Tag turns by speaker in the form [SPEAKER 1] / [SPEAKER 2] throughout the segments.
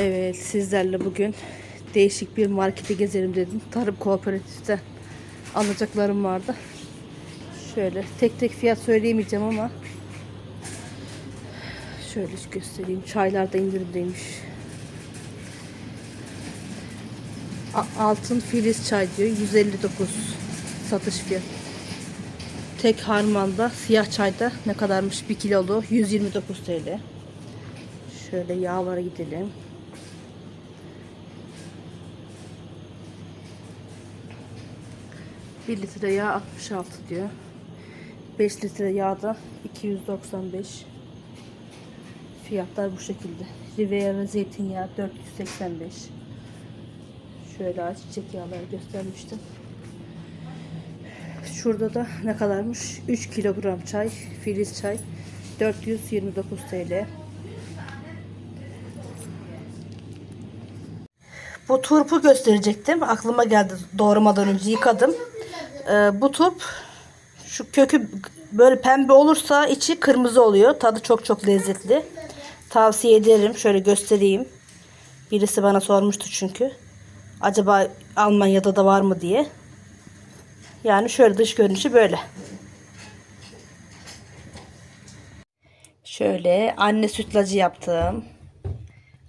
[SPEAKER 1] Evet sizlerle bugün değişik bir markete gezelim dedim. Tarım kooperatiften alacaklarım vardı. Şöyle tek tek fiyat söyleyemeyeceğim ama şöyle göstereyim. Çaylar da indirimdeymiş. Altın filiz çay diyor. 159 satış fiyatı. Tek harmanda siyah çayda ne kadarmış bir kilolu 129 TL. Şöyle yağlara gidelim. Bir litre yağ 66 diyor. 5 litre yağ da 295. Fiyatlar bu şekilde. Riviera zeytinyağı 485. Şöyle ayçiçek yağları göstermiştim. Şurada da ne kadarmış? 3 kilogram çay, filiz çay 429 TL. Bu turpu gösterecektim. Aklıma geldi doğramadan önce yıkadım. Ee, bu turp şu kökü böyle pembe olursa içi kırmızı oluyor. Tadı çok çok lezzetli. Tavsiye ederim. Şöyle göstereyim. Birisi bana sormuştu çünkü. Acaba Almanya'da da var mı diye. Yani şöyle dış görünüşü böyle. Şöyle anne sütlacı yaptım.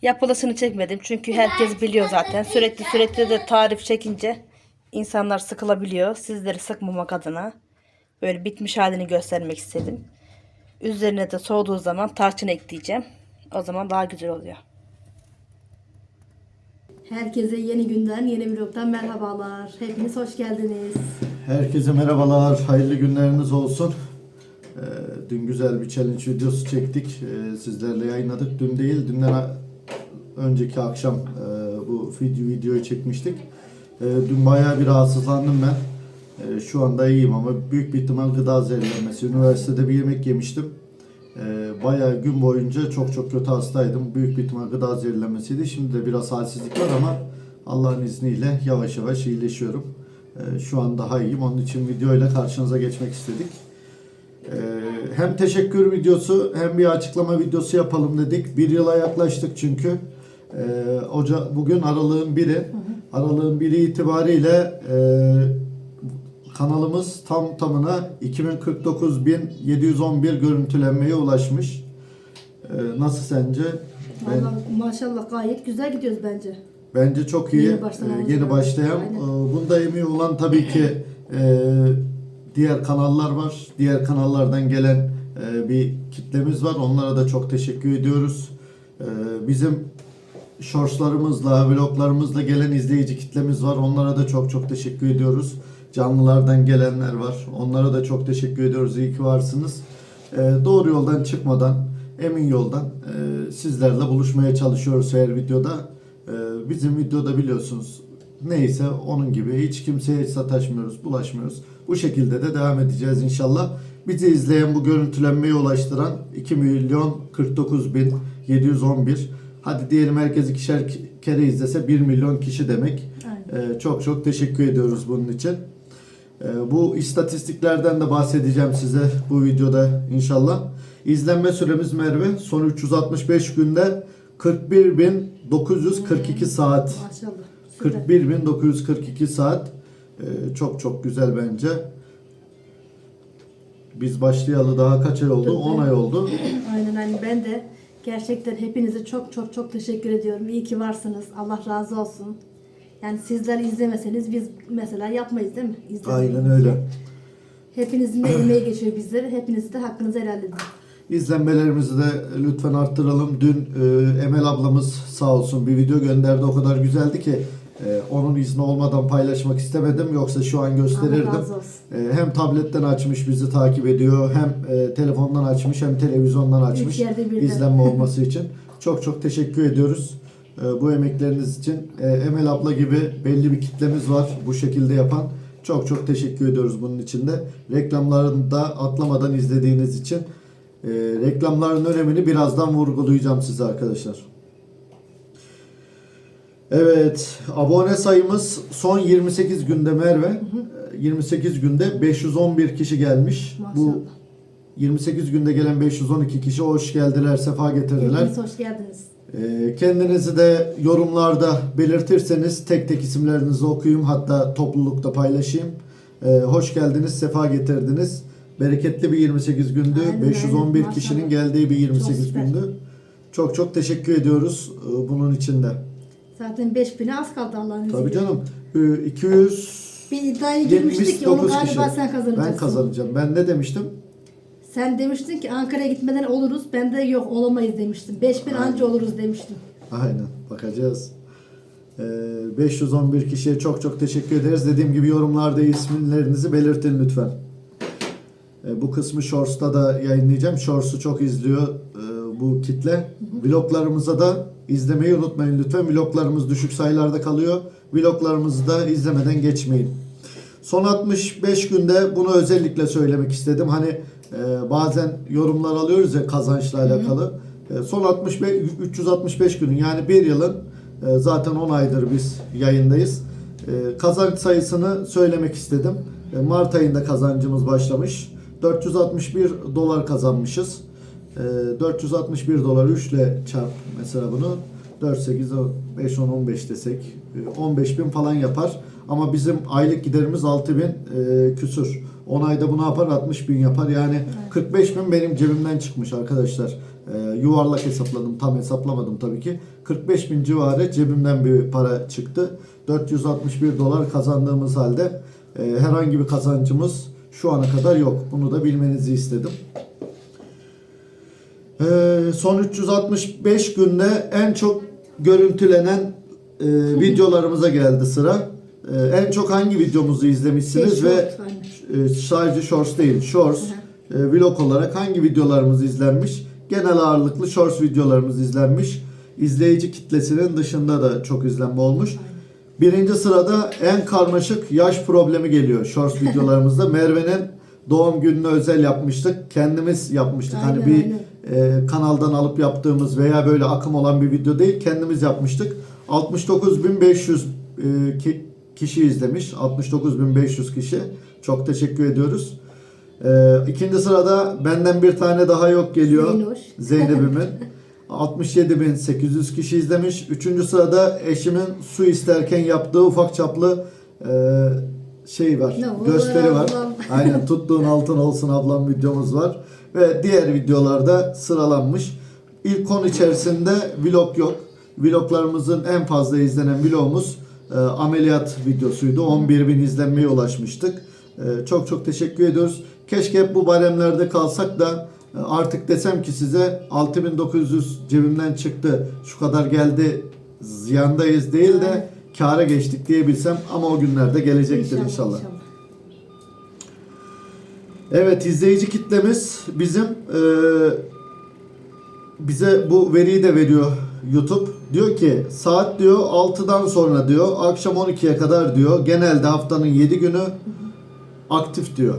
[SPEAKER 1] Yapılısını çekmedim çünkü herkes biliyor zaten. Sürekli sürekli de tarif çekince insanlar sıkılabiliyor. Sizleri sıkmamak adına böyle bitmiş halini göstermek istedim. Üzerine de soğuduğu zaman tarçın ekleyeceğim. O zaman daha güzel oluyor.
[SPEAKER 2] Herkese yeni günden, yeni vlogdan merhabalar. Hepiniz hoş geldiniz.
[SPEAKER 3] Herkese merhabalar, hayırlı günleriniz olsun. Ee, dün güzel bir challenge videosu çektik, Ee, sizlerle yayınladık. Dün değil, dünden önceki akşam e, bu video videoyu çekmiştik. Ee, dün bayağı bir rahatsızlandım ben. Ee, şu anda iyiyim ama büyük bir ihtimal gıda zehirlenmesi. Üniversitede bir yemek yemiştim. Ee, bayağı gün boyunca çok çok kötü hastaydım. Büyük bir ihtimal gıda zehirlenmesiydi. Şimdi de biraz halsizlik var ama Allah'ın izniyle yavaş yavaş iyileşiyorum. Ee, şu an daha iyiyim. Onun için videoyla karşınıza geçmek istedik. Hem teşekkür videosu hem bir açıklama videosu yapalım dedik. Bir yıla yaklaştık çünkü. Ee, Oca, bugün aralığın biri. Aralığın biri itibariyle e, kanalımız tam tamına 2049.711 görüntülenmeye ulaşmış. Ee, nasıl sence?
[SPEAKER 2] Vallahi maşallah gayet güzel gidiyoruz bence.
[SPEAKER 3] Bence çok iyi.
[SPEAKER 2] Yeni başlayan
[SPEAKER 3] Ee, yeni başlayan. Ee, Bunda emeği olan tabii ki e, diğer kanallar var. Diğer kanallardan gelen e, bir kitlemiz var. Onlara da çok teşekkür ediyoruz. Ee, Bizim shortslarımızla, vloglarımızla gelen izleyici kitlemiz var. Onlara da çok çok teşekkür ediyoruz. Canlılardan gelenler var. Onlara da çok teşekkür ediyoruz. İyi ki varsınız. Ee, Doğru yoldan çıkmadan, emin yoldan e, sizlerle buluşmaya çalışıyoruz her videoda. Ee, Bizim videoda biliyorsunuz neyse onun gibi hiç kimseye hiç sataşmıyoruz, bulaşmıyoruz. Bu şekilde de devam edeceğiz inşallah. Bizi izleyen bu görüntülenmeye ulaştıran 2 milyon 49 bin 711 hadi diyelim herkes ikişer kere izlese 1 milyon kişi demek.
[SPEAKER 2] Aynen.
[SPEAKER 3] Ee, çok çok teşekkür ediyoruz bunun için. Ee, bu istatistiklerden de bahsedeceğim size bu videoda inşallah. İzlenme süremiz Merve son 365 günde 41.942 saat.
[SPEAKER 2] Maşallah. Süper.
[SPEAKER 3] 41.942 saat. Ee, çok çok güzel bence. Biz başlayalı daha kaç ay oldu? 10 ay oldu.
[SPEAKER 2] Aynen aynen ben de gerçekten hepinize çok çok çok teşekkür ediyorum. İyi ki varsınız. Allah razı olsun. Yani sizler izlemeseniz biz mesela yapmayız değil mi? İzlemeyi.
[SPEAKER 3] Aynen öyle.
[SPEAKER 2] Hepinizin de emeği geçiyor bizlere. Hepiniz de hakkınızı helal edin.
[SPEAKER 3] İzlenmelerimizi de lütfen arttıralım. Dün e, Emel ablamız sağ olsun bir video gönderdi. O kadar güzeldi ki e, onun izni olmadan paylaşmak istemedim. Yoksa şu an gösterirdim.
[SPEAKER 2] Allah razı olsun.
[SPEAKER 3] E, hem tabletten açmış bizi takip ediyor. Hem e, telefondan açmış hem televizyondan açmış. İzlenme olması için. Çok çok teşekkür ediyoruz. e, bu emekleriniz için. E, Emel abla gibi belli bir kitlemiz var bu şekilde yapan. Çok çok teşekkür ediyoruz bunun için de. Reklamlarını da atlamadan izlediğiniz için. E, reklamların önemini birazdan vurgulayacağım size arkadaşlar. Evet, abone sayımız son 28 günde Merve. e, 28 günde 511 kişi gelmiş. Bu
[SPEAKER 2] Maşallah.
[SPEAKER 3] 28 günde gelen 512 kişi hoş geldiler, sefa getirdiler.
[SPEAKER 2] Hepiniz hoş geldiniz.
[SPEAKER 3] Ee, kendinizi de yorumlarda belirtirseniz tek tek isimlerinizi okuyayım hatta toplulukta paylaşayım. Ee, hoş geldiniz, sefa getirdiniz. Bereketli bir 28 gündü.
[SPEAKER 1] Aynen,
[SPEAKER 3] 511
[SPEAKER 1] aynen.
[SPEAKER 3] kişinin
[SPEAKER 1] Maşallah.
[SPEAKER 3] geldiği bir 28
[SPEAKER 1] süper.
[SPEAKER 3] gündü. Çok çok teşekkür ediyoruz e, bunun için de.
[SPEAKER 1] Zaten 5000'e az kaldı Allah'ın izniyle.
[SPEAKER 3] Tabii canım. e, 200
[SPEAKER 1] Bir iddiaya girmiştik ki onu
[SPEAKER 3] 79
[SPEAKER 1] galiba
[SPEAKER 3] kişi.
[SPEAKER 1] sen kazanacaksın.
[SPEAKER 3] Ben kazanacağım. Ben ne demiştim?
[SPEAKER 1] Sen demiştin ki Ankara'ya gitmeden oluruz. Ben de yok olamayız demiştim. 5000 anca oluruz demiştim.
[SPEAKER 3] Aynen bakacağız. Ee, 511 kişiye çok çok teşekkür ederiz. Dediğim gibi yorumlarda isimlerinizi belirtin lütfen. Ee, bu kısmı Shorts'ta da yayınlayacağım. Shorts'u çok izliyor bu kitle. Vloglarımıza da izlemeyi unutmayın lütfen. Vloglarımız düşük sayılarda kalıyor. Vloglarımızı da izlemeden geçmeyin. Son 65 günde bunu özellikle söylemek istedim. Hani e, bazen yorumlar alıyoruz ya kazançla alakalı. E, son 65 365 günün yani bir yılın e, zaten 10 aydır biz yayındayız. E, kazanç sayısını söylemek istedim. E, Mart ayında kazancımız başlamış. 461 dolar kazanmışız. E, 461 dolar 3 ile çarp mesela bunu. 4, 8, 5, 10, 15 desek e, 15 bin falan yapar. Ama bizim aylık giderimiz 6 bin e, küsür. 10 ayda bu ne yapar? 60 bin yapar. Yani 45 bin benim cebimden çıkmış arkadaşlar. E, yuvarlak hesapladım. Tam hesaplamadım tabii ki. 45 bin civarı cebimden bir para çıktı. 461 dolar kazandığımız halde e, herhangi bir kazancımız şu ana kadar yok. Bunu da bilmenizi istedim. Ee, son 365 günde en çok görüntülenen e, videolarımıza geldi sıra. Ee, en çok hangi videomuzu izlemişsiniz
[SPEAKER 1] Şey,
[SPEAKER 3] ve
[SPEAKER 1] short,
[SPEAKER 3] e, sadece shorts değil, shorts e, vlog olarak hangi videolarımız izlenmiş? Genel ağırlıklı shorts videolarımız izlenmiş. İzleyici kitlesinin dışında da çok izlenme olmuş. Birinci sırada en karmaşık yaş problemi geliyor shorts videolarımızda. Merve'nin doğum gününü özel yapmıştık. Kendimiz yapmıştık. hani
[SPEAKER 1] Aynen,
[SPEAKER 3] bir
[SPEAKER 1] aynen.
[SPEAKER 3] E, kanaldan alıp yaptığımız veya böyle akım olan bir video değil. Kendimiz yapmıştık. 69.500 e, ki- kişi izlemiş. 69.500 kişi. Çok teşekkür ediyoruz. E, ikinci sırada benden bir tane daha yok geliyor. Zeynep'imin. 67.800 kişi izlemiş. Üçüncü sırada eşimin su isterken yaptığı ufak çaplı e, şey var.
[SPEAKER 1] Ne
[SPEAKER 3] gösteri var.
[SPEAKER 1] ablam.
[SPEAKER 3] Aynen tuttuğun altın olsun ablam videomuz var. Ve diğer videolarda sıralanmış. İlk 10 içerisinde vlog yok. Vloglarımızın en fazla izlenen vlogumuz e, ameliyat videosuydu. 11 bin izlenmeye ulaşmıştık. E, çok çok teşekkür ediyoruz. Keşke hep bu baremlerde kalsak da e, artık desem ki size 6900 cebimden çıktı. Şu kadar geldi ziyandayız değil de kâra geçtik diyebilsem ama o günlerde gelecektir inşallah. Evet izleyici kitlemiz bizim e, bize bu veriyi de veriyor YouTube. Diyor ki saat diyor 6'dan sonra diyor akşam 12'ye kadar diyor genelde haftanın 7 günü aktif diyor.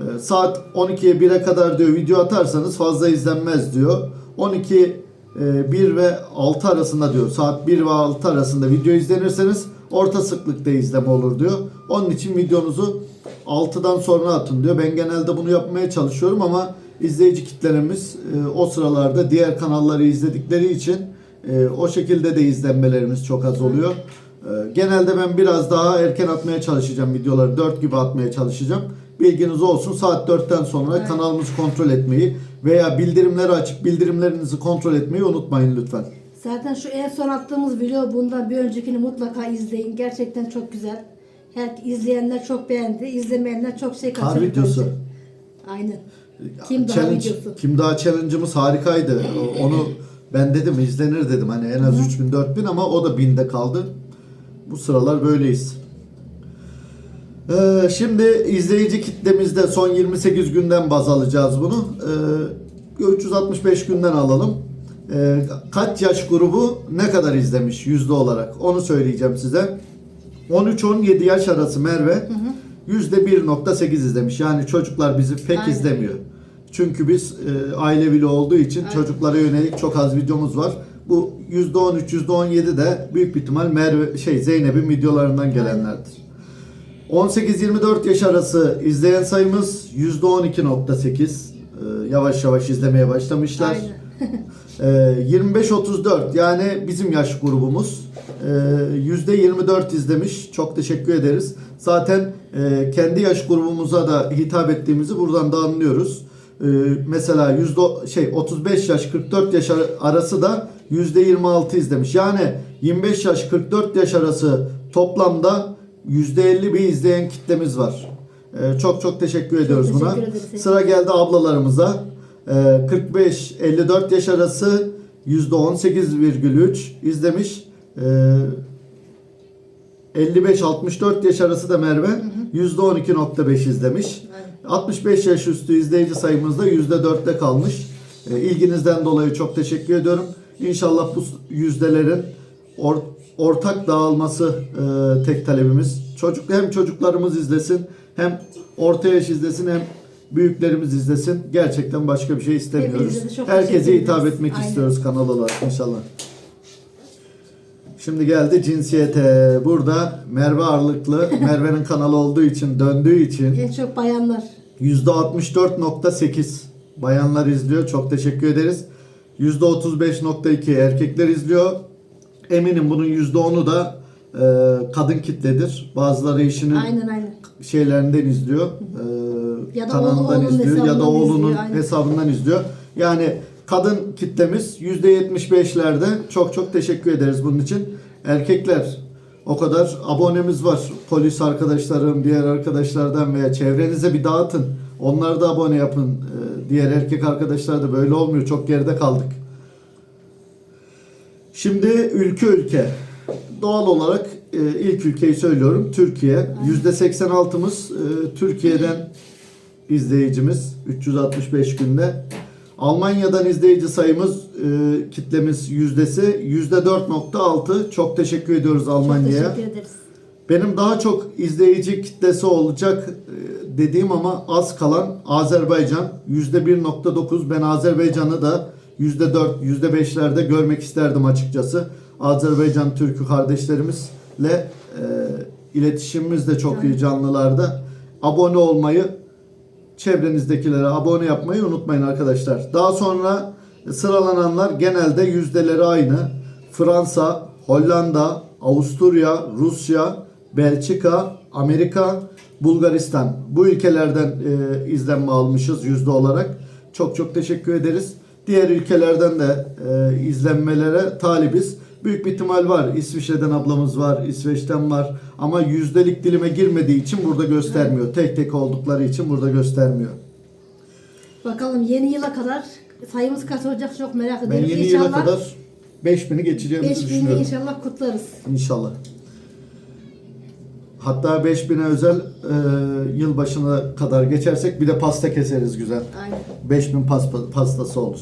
[SPEAKER 3] E, saat 12'ye 1'e kadar diyor video atarsanız fazla izlenmez diyor. 12 e, 1 ve 6 arasında diyor. Saat 1 ve 6 arasında video izlenirseniz orta sıklıkta izleme olur diyor. Onun için videonuzu 6'dan sonra atın diyor. Ben genelde bunu yapmaya çalışıyorum ama izleyici kitlerimiz e, o sıralarda diğer kanalları izledikleri için e, o şekilde de izlenmelerimiz çok az oluyor. E, genelde ben biraz daha erken atmaya çalışacağım videoları. 4 gibi atmaya çalışacağım. Bilginiz olsun saat 4'ten sonra
[SPEAKER 1] Evet.
[SPEAKER 3] kanalımızı kontrol etmeyi veya bildirimleri açıp bildirimlerinizi kontrol etmeyi unutmayın lütfen.
[SPEAKER 1] Zaten şu en son attığımız video bundan bir öncekini mutlaka izleyin. Gerçekten çok güzel. Her izleyenler çok beğendi. İzlemeyenler çok şey
[SPEAKER 3] Kar
[SPEAKER 1] kaçırdı.
[SPEAKER 3] videosu.
[SPEAKER 1] bence. Aynen. Kim daha
[SPEAKER 3] Challenge,
[SPEAKER 1] videosu.
[SPEAKER 3] Kim daha challenge'ımız harikaydı. Onu ben dedim izlenir dedim. Hani en az 3000 4000 ama o da binde kaldı. Bu sıralar böyleyiz. Ee, şimdi izleyici kitlemizde son 28 günden baz alacağız bunu. Ee, 365 günden alalım. Ee, kaç yaş grubu ne kadar izlemiş yüzde olarak onu söyleyeceğim size. 13-17 yaş arası Merve yüzde 1.8 izlemiş. Yani çocuklar bizi pek
[SPEAKER 1] Aynen.
[SPEAKER 3] izlemiyor. Çünkü biz e, aile vlogu olduğu için
[SPEAKER 1] Aynen.
[SPEAKER 3] çocuklara yönelik çok az videomuz var. Bu %13, %17 de büyük bir ihtimal Merve şey Zeynep'in videolarından gelenlerdir. 18-24 yaş arası izleyen sayımız %12.8. Ee, yavaş yavaş izlemeye başlamışlar.
[SPEAKER 1] Aynen.
[SPEAKER 3] Ee, 25-34 yani bizim yaş grubumuz. Ee, %24 izlemiş. Çok teşekkür ederiz. Zaten e, kendi yaş grubumuza da hitap ettiğimizi buradan da anlıyoruz. Ee, mesela yüzde şey 35 yaş 44 yaş ar- arası da %26 izlemiş. Yani 25 yaş 44 yaş arası toplamda %50 bir izleyen kitlemiz var. Ee, çok çok teşekkür ediyoruz
[SPEAKER 1] teşekkür
[SPEAKER 3] buna.
[SPEAKER 1] ederiz.
[SPEAKER 3] Sıra geldi ablalarımıza. Ee, 45-54 yaş arası %18,3 izlemiş. Ee, 55-64 yaş arası da Merve %12.5 izlemiş. 65 yaş üstü izleyici sayımız da %4'te kalmış. Ee, ilginizden dolayı çok teşekkür ediyorum. İnşallah bu yüzdelerin or- ortak dağılması e, tek talebimiz. Çocuk hem çocuklarımız izlesin hem orta yaş izlesin hem büyüklerimiz izlesin. Gerçekten başka bir şey istemiyoruz.
[SPEAKER 1] Hepinize de çok
[SPEAKER 3] Herkese
[SPEAKER 1] teşekkür
[SPEAKER 3] hitap
[SPEAKER 1] ederiz.
[SPEAKER 3] etmek
[SPEAKER 1] Aynen.
[SPEAKER 3] istiyoruz kanal olarak inşallah. Şimdi geldi cinsiyete. Burada Merve ağırlıklı. Merve'nin kanalı olduğu için, döndüğü için
[SPEAKER 1] En çok bayanlar.
[SPEAKER 3] %64.8 bayanlar izliyor. Çok teşekkür ederiz. %35.2 erkekler izliyor. Eminim bunun %10'u da e, kadın kitledir. Bazıları eşinin
[SPEAKER 1] Aynen aynen.
[SPEAKER 3] şeylerinden izliyor.
[SPEAKER 1] Ya oğlunun
[SPEAKER 3] izliyor ya da oğlunun
[SPEAKER 1] izliyor,
[SPEAKER 3] hesabından izliyor. Yani kadın kitlemiz %75'lerde. Çok çok teşekkür ederiz bunun için. Erkekler o kadar abonemiz var. Polis arkadaşlarım, diğer arkadaşlardan veya çevrenize bir dağıtın. Onları da abone yapın. E, diğer erkek arkadaşlar da böyle olmuyor. Çok geride kaldık. Şimdi ülke ülke. Doğal olarak e, ilk ülkeyi söylüyorum. Türkiye. %86'mız e, Türkiye'den izleyicimiz 365 günde. Almanya'dan izleyici sayımız e, kitlemiz yüzdesi %4.6. Çok teşekkür ediyoruz
[SPEAKER 1] Çok
[SPEAKER 3] Almanya'ya.
[SPEAKER 1] teşekkür ederiz.
[SPEAKER 3] Benim daha çok izleyici kitlesi olacak e, dediğim ama az kalan Azerbaycan %1.9. Ben Azerbaycan'ı da %4, %5'lerde görmek isterdim açıkçası. Azerbaycan Türk'ü kardeşlerimizle e, iletişimimiz de çok iyi canlılarda. Abone olmayı, çevrenizdekilere abone yapmayı unutmayın arkadaşlar. Daha sonra sıralananlar genelde yüzdeleri aynı. Fransa, Hollanda, Avusturya, Rusya, Belçika, Amerika, Bulgaristan. Bu ülkelerden e, izlenme almışız yüzde olarak. Çok çok teşekkür ederiz. Diğer ülkelerden de e, izlenmelere talibiz. Büyük bir ihtimal var. İsviçre'den ablamız var, İsveç'ten var. Ama yüzdelik dilime girmediği için burada göstermiyor. Tek tek oldukları için burada göstermiyor.
[SPEAKER 1] Bakalım yeni yıla kadar sayımız kaç olacak çok merak
[SPEAKER 3] Ben
[SPEAKER 1] ediyorum.
[SPEAKER 3] yeni yıla
[SPEAKER 1] İnşallah
[SPEAKER 3] kadar 5000'i geçeceğimizi
[SPEAKER 1] 5000'i
[SPEAKER 3] düşünüyorum.
[SPEAKER 1] inşallah kutlarız.
[SPEAKER 3] İnşallah. Hatta 5000'e özel e, yılbaşına kadar geçersek bir de pasta keseriz güzel.
[SPEAKER 1] Aynen.
[SPEAKER 3] 5000 pas- pastası olur.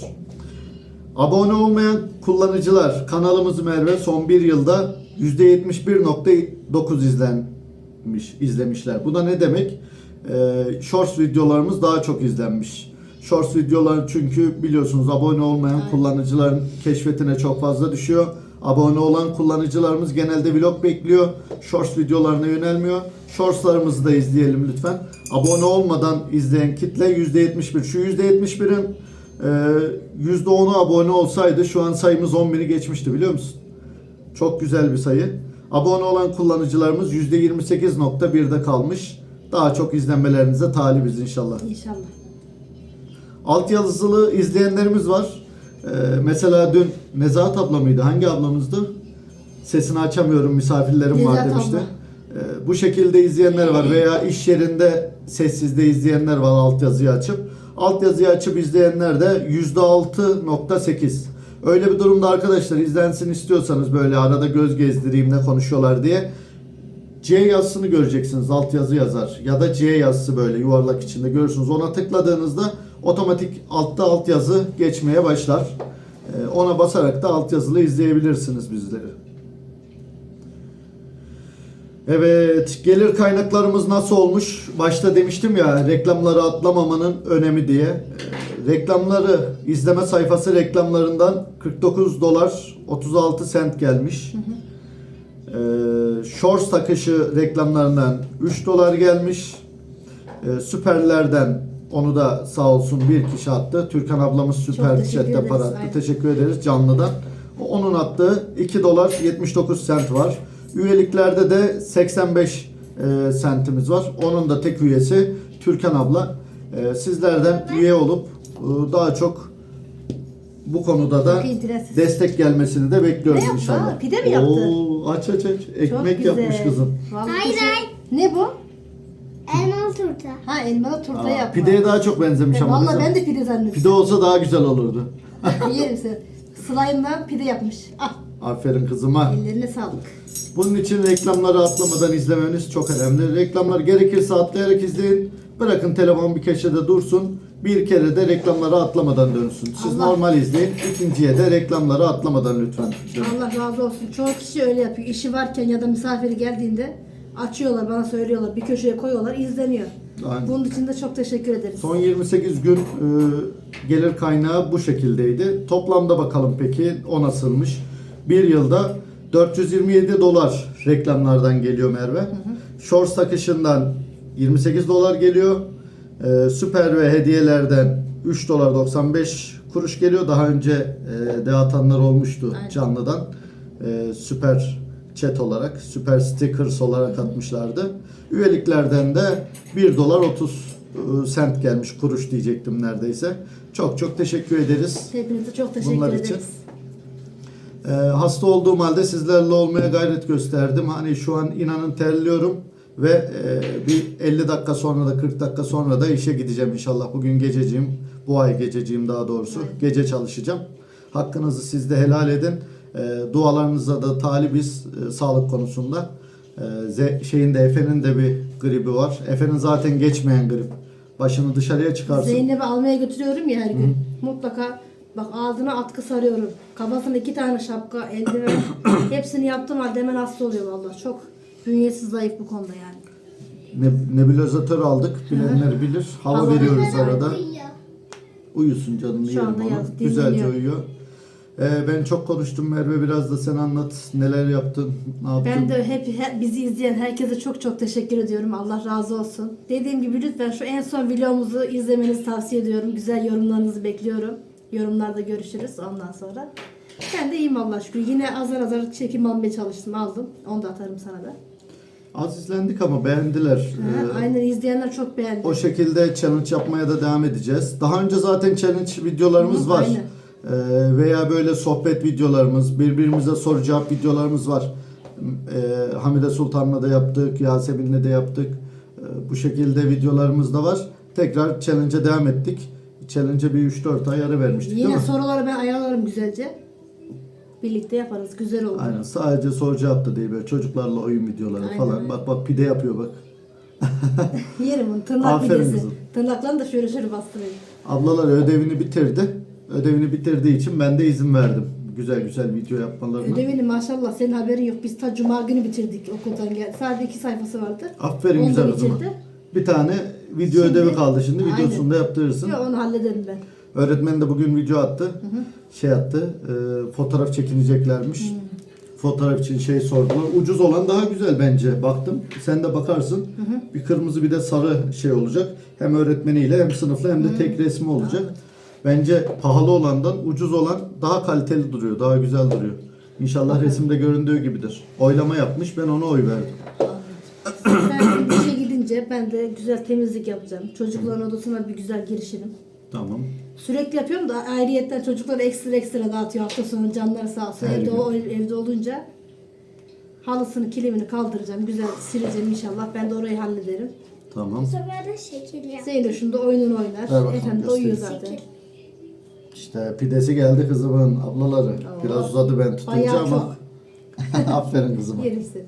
[SPEAKER 3] Abone olmayan kullanıcılar kanalımız Merve son bir yılda %71.9 izlenmiş, izlemişler. Bu da ne demek? Ee, shorts videolarımız daha çok izlenmiş. Shorts videolar çünkü biliyorsunuz abone olmayan kullanıcıların keşfetine çok fazla düşüyor. Abone olan kullanıcılarımız genelde vlog bekliyor. Shorts videolarına yönelmiyor. Shortslarımızı da izleyelim lütfen. Abone olmadan izleyen kitle %71. Şu %71'in ee, %10'u abone olsaydı şu an sayımız 10.000'i geçmişti biliyor musun? Çok güzel bir sayı. Abone olan kullanıcılarımız %28.1'de kalmış. Daha çok izlenmelerinize talibiz inşallah.
[SPEAKER 1] İnşallah.
[SPEAKER 3] Altyazılı izleyenlerimiz var. Ee, mesela dün Nezahat abla mıydı? Hangi ablamızdı? Sesini açamıyorum misafirlerim var
[SPEAKER 1] Nezahat
[SPEAKER 3] demişti.
[SPEAKER 1] abla.
[SPEAKER 3] Ee, bu şekilde izleyenler var veya iş yerinde sessizde izleyenler var altyazıyı açıp. Altyazıyı açıp izleyenler de %6.8. Öyle bir durumda arkadaşlar izlensin istiyorsanız böyle arada göz gezdireyim ne konuşuyorlar diye C yazısını göreceksiniz. Altyazı yazar. Ya da C yazısı böyle yuvarlak içinde görürsünüz. Ona tıkladığınızda otomatik altta altyazı geçmeye başlar. Ee, Ona basarak da altyazılı izleyebilirsiniz bizleri. Evet, gelir kaynaklarımız nasıl olmuş? Başta demiştim ya reklamları atlamamanın önemi diye. Ee, Reklamları izleme sayfası reklamlarından 49 dolar 36 sent gelmiş. Ee, shorts takışı reklamlarından 3 dolar gelmiş. Ee, süperlerden Onu da sağ olsun bir kişi attı. Türkan ablamız süper chatte para attı. Teşekkür ederiz canlıdan. Onun attığı 2 dolar 79 sent var. Üyeliklerde de 85 e, sentimiz var. Onun da tek üyesi Türkan abla. E, sizlerden üye olup e, daha çok bu konuda da
[SPEAKER 1] Çok
[SPEAKER 3] destek gelmesini de bekliyoruz
[SPEAKER 1] Ne yaptı?
[SPEAKER 3] inşallah.
[SPEAKER 1] Pide mi yaptı?
[SPEAKER 3] Oo, aç aç aç. Ekmek
[SPEAKER 1] güzel.
[SPEAKER 3] yapmış kızım.
[SPEAKER 1] Vallahi
[SPEAKER 4] Hayır, hayır.
[SPEAKER 1] Ne bu?
[SPEAKER 4] Elmalı turta.
[SPEAKER 1] Ha elmalı turta
[SPEAKER 3] Aa,
[SPEAKER 1] yapma.
[SPEAKER 3] pideye daha çok benzemiş
[SPEAKER 1] E,
[SPEAKER 3] ama
[SPEAKER 1] Vallahi
[SPEAKER 3] kızım.
[SPEAKER 1] ben de pide zannettim.
[SPEAKER 3] Pide olsa daha güzel olurdu.
[SPEAKER 1] Yerim seni. Slime'dan pide yapmış. Ah
[SPEAKER 3] Aferin kızıma.
[SPEAKER 1] ellerine sağlık.
[SPEAKER 3] Bunun için reklamları atlamadan izlemeniz çok önemli. Reklamlar gerekirse atlayarak izleyin. Bırakın telefon bir köşede dursun. Bir kere de reklamları atlamadan dönsün. Siz
[SPEAKER 1] Allah-
[SPEAKER 3] normal izleyin. İkinciye de reklamları atlamadan lütfen. dönün.
[SPEAKER 1] Allah razı olsun. Çoğu kişi öyle yapıyor. İşi varken ya da misafiri geldiğinde açıyorlar bana söylüyorlar. Bir köşeye koyuyorlar izleniyor.
[SPEAKER 3] Aynen.
[SPEAKER 1] Bunun için de çok teşekkür ederiz.
[SPEAKER 3] Son 28 gün e, gelir kaynağı bu şekildeydi. Toplamda bakalım peki o nasılmış? Bir yılda 427 dolar reklamlardan geliyor Merve. Shorts takışından 28 dolar geliyor. E, süper ve hediyelerden 3 dolar 95 kuruş geliyor. Daha önce e, de atanlar olmuştu
[SPEAKER 1] Aynen.
[SPEAKER 3] canlıdan. E, süper chat olarak, süper stickers olarak atmışlardı. Üyeliklerden de 1 dolar 30 e, sent gelmiş kuruş diyecektim neredeyse. Çok çok teşekkür ederiz.
[SPEAKER 1] Hepinize çok teşekkür
[SPEAKER 3] Bunlar
[SPEAKER 1] ederiz.
[SPEAKER 3] için. Ee, hasta olduğum halde sizlerle olmaya gayret gösterdim. Hani şu an inanın terliyorum ve e, bir 50 dakika sonra da 40 dakika sonra da işe gideceğim inşallah. Bugün gececiyim. Bu ay gececiyim daha doğrusu. Gece çalışacağım. Hakkınızı siz de helal edin. E, dualarınıza da talibiz e, sağlık konusunda. E, şeyin de Efe'nin de bir gribi var. Efe'nin zaten geçmeyen grip. Başını dışarıya çıkarsın.
[SPEAKER 1] Zeynep'i almaya götürüyorum ya her gün. Mutlaka bak ağzına atkı sarıyorum. Kafasına iki tane şapka, eldiven. hepsini yaptım halde hemen hasta oluyor vallahi. Çok bünyesi zayıf bu konuda yani.
[SPEAKER 3] Ne, nebulizatör aldık. Bilenler bilir. Hava
[SPEAKER 1] Hava
[SPEAKER 3] veriyoruz arada. Uyusun canım
[SPEAKER 1] Şu
[SPEAKER 3] yerim
[SPEAKER 1] anda
[SPEAKER 3] onu.
[SPEAKER 1] yaz-
[SPEAKER 3] Güzelce
[SPEAKER 1] dinleniyor.
[SPEAKER 3] uyuyor. Ee, ben çok konuştum Merve biraz da sen anlat. Neler yaptın? Ne yaptın?
[SPEAKER 1] Ben de hep, hep bizi izleyen herkese çok çok teşekkür ediyorum. Allah razı olsun. Dediğim gibi lütfen şu en son videomuzu izlemenizi tavsiye ediyorum. Güzel yorumlarınızı bekliyorum. Yorumlarda görüşürüz ondan sonra. Ben de iyiyim Allah şükür. Yine azar azar çekim almaya çalıştım aldım. Onu da atarım sana da.
[SPEAKER 3] Az izlendik ama beğendiler.
[SPEAKER 1] Ha,
[SPEAKER 3] Ee,
[SPEAKER 1] aynen izleyenler çok beğendi.
[SPEAKER 3] o şekilde challenge yapmaya da devam edeceğiz. Daha önce zaten challenge videolarımız
[SPEAKER 1] Hı,
[SPEAKER 3] var.
[SPEAKER 1] aynen.
[SPEAKER 3] Ee, veya böyle sohbet videolarımız, birbirimize soru cevap videolarımız var. Ee, Hamide Sultan'la da yaptık, Yasemin'le de yaptık. Ee, bu şekilde videolarımız da var. Tekrar challenge'a devam ettik. Challenge'a bir 3-4 ay ara vermiştik değil
[SPEAKER 1] Yine
[SPEAKER 3] mi?
[SPEAKER 1] soruları ben ayarlarım güzelce. Birlikte yaparız. Güzel olur.
[SPEAKER 3] Aynen sadece soru cevap da değil böyle çocuklarla oyun videoları
[SPEAKER 1] Aynen
[SPEAKER 3] falan.
[SPEAKER 1] öyle.
[SPEAKER 3] Bak bak pide yapıyor bak.
[SPEAKER 1] Yerim onu. Tırnak
[SPEAKER 3] Aferin
[SPEAKER 1] midesi.
[SPEAKER 3] kızım.
[SPEAKER 1] Tırnaklarını da şöyle şöyle bastırayım.
[SPEAKER 3] Ablalar ödevini bitirdi. Ödevini bitirdiği için ben de izin verdim. Güzel güzel video yapmalarına.
[SPEAKER 1] Ödevini maşallah senin haberin yok. Biz ta cuma günü bitirdik okuldan gel. Sadece iki sayfası vardı.
[SPEAKER 3] Aferin
[SPEAKER 1] Onu da
[SPEAKER 3] güzel kızıma.
[SPEAKER 1] bitirdi.
[SPEAKER 3] Bir tane video
[SPEAKER 1] Şimdi-
[SPEAKER 3] ödevi kaldı şimdi.
[SPEAKER 1] Aynen.
[SPEAKER 3] Videosunu da yaptırırsın.
[SPEAKER 1] Yok onu hallederim ben.
[SPEAKER 3] Öğretmen de bugün video attı. Şey attı. e, fotoğraf çekineceklermiş. Fotoğraf için şey sordular. Ucuz olan daha güzel bence. Baktım. Sen de bakarsın. Bir kırmızı bir de sarı şey olacak. Hem öğretmeniyle hem sınıfla hem de tek resmi olacak. Bence pahalı olandan ucuz olan daha kaliteli duruyor. Daha güzel duruyor. İnşallah resimde göründüğü gibidir. Oylama yapmış. Ben ona oy verdim.
[SPEAKER 1] Sen şimdi gidince ben de güzel temizlik yapacağım. Çocukların odasına bir güzel girişirim.
[SPEAKER 3] Tamam.
[SPEAKER 1] Sürekli yapıyorum da ayrıyetten çocuklar ekstra ekstra dağıtıyor hafta sonu canları sağ olsun.
[SPEAKER 3] Her
[SPEAKER 1] Evde,
[SPEAKER 3] gün.
[SPEAKER 1] o, evde olunca halısını kilimini kaldıracağım. Güzel sileceğim inşallah. Ben de orayı hallederim.
[SPEAKER 3] Tamam.
[SPEAKER 4] Bu sefer de şekil yap.
[SPEAKER 1] Zeynep şunda oyununu oynar.
[SPEAKER 3] bakalım,
[SPEAKER 1] Efendim de uyuyor
[SPEAKER 3] göstereyim.
[SPEAKER 1] zaten.
[SPEAKER 3] İşte pidesi geldi kızımın ablaları. Biraz uzadı ben tutunca
[SPEAKER 1] Bayağı
[SPEAKER 3] ama. Aferin kızıma.
[SPEAKER 1] Yerim seni.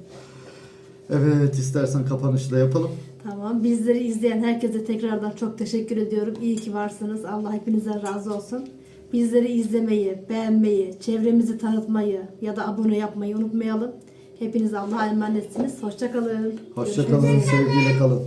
[SPEAKER 3] Evet istersen kapanışı da yapalım.
[SPEAKER 1] Tamam. Bizleri izleyen herkese tekrardan çok teşekkür ediyorum. İyi ki varsınız. Allah hepinizden razı olsun. Bizleri izlemeyi, beğenmeyi, çevremizi tanıtmayı ya da abone yapmayı unutmayalım. Hepiniz Allah'a emanetsiniz. Hoşçakalın.
[SPEAKER 3] Hoşçakalın, sevgiyle kalın.